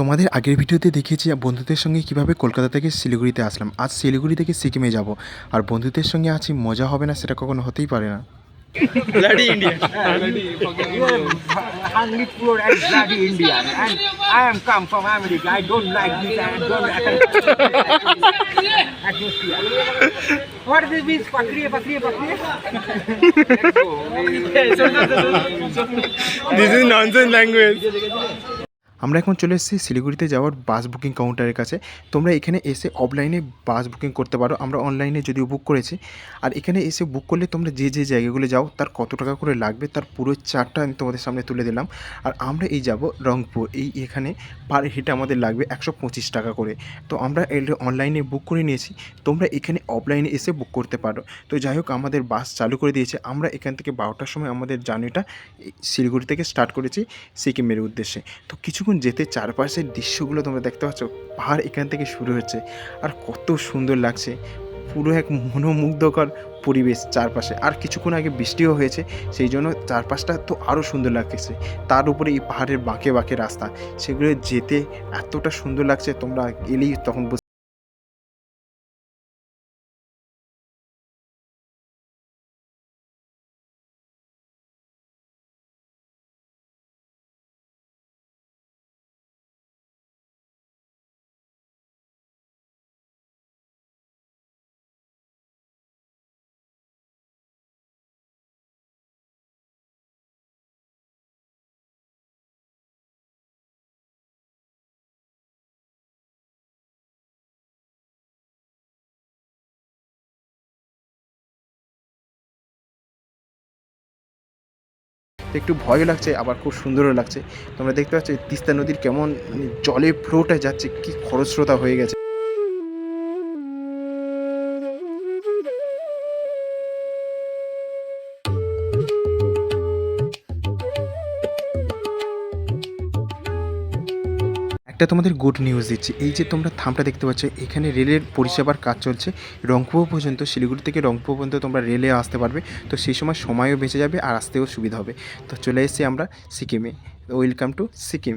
তোমাদের আগের ভিডিওতে দেখেছি বন্ধুদের সঙ্গে কীভাবে কলকাতা থেকে শিলিগুড়িতে আসলাম। আজ শিলিগুড়ি থেকে সিকিমে যাব। আর বন্ধুদের সঙ্গে আছি মজা হবে না সেটা কখনো হতেই পারে না। আমরা এখন চলে এসেছি শিলিগুড়িতে যাওয়ার বাস বুকিং কাউন্টারের কাছে। তোমরা এখানে এসে অফলাইনে বাস বুকিং করতে পারো। আমরা অনলাইনে যদিও বুক করেছি, আর এখানে এসে বুক করলে তোমরা যে যে জায়গাগুলো যাও, তার কত টাকা করে লাগবে, তার পুরো চারটা আমি তোমাদের সামনে তুলে দিলাম। আর আমরা এই যাব রংপুর। এই এখানে পার হেড আমাদের লাগবে একশো পঁচিশ টাকা করে। তো আমরা অনলাইনে বুক করে নিয়েছি। তোমরা এখানে অফলাইনে এসে বুক করতে পারো। তো যাই হোক, আমাদের বাস চালু করে দিয়েছে। আমরা এখান থেকে বারোটার সময় আমাদের জার্নিটা শিলিগুড়ি থেকে স্টার্ট করেছি সিকিমের উদ্দেশ্যে। তো কিছুক্ষণ যেতে চারপাশের দৃশ্যগুলো তোমরা দেখতে পাচ্ছ, পাহাড় এখান থেকে শুরু হচ্ছে আর কত সুন্দর লাগছে। পুরো এক মনোমুগ্ধকর পরিবেশ চারপাশে। আর কিছুক্ষণ আগে বৃষ্টিও হয়েছে সেই জন্য চারপাশটা তো আরও সুন্দর লাগতেছে তার উপরে এই পাহাড়ের বাঁকে বাঁকে রাস্তা। সেগুলো যেতে এতটা সুন্দর লাগছে, তোমরা এলেই তখন বুঝ- একটু ভয়ও লাগছে, আবার খুব সুন্দরও লাগছে। তোমরা দেখতে পাচ্ছ তিস্তা নদীর কেমন মানে জলে ফ্লোটা যাচ্ছে, কি খরস্রোতা হয়ে গেছে। একটা তোমাদের গুড নিউজ দিচ্ছি। এই যে তোমরা থামটা দেখতে পাচ্ছ, এখানে রেলের পরিষেবার কাজ চলছে। রংপুর পর্যন্ত, শিলিগুড়ি থেকে রংপুর পর্যন্ত তোমরা রেলে আসতে পারবে। তো সেই সময় সময়ও বেঁচে যাবে আর আসতেও সুবিধা হবে। তো চলে এসেছি আমরা সিকিমে। Welcome to Sikkim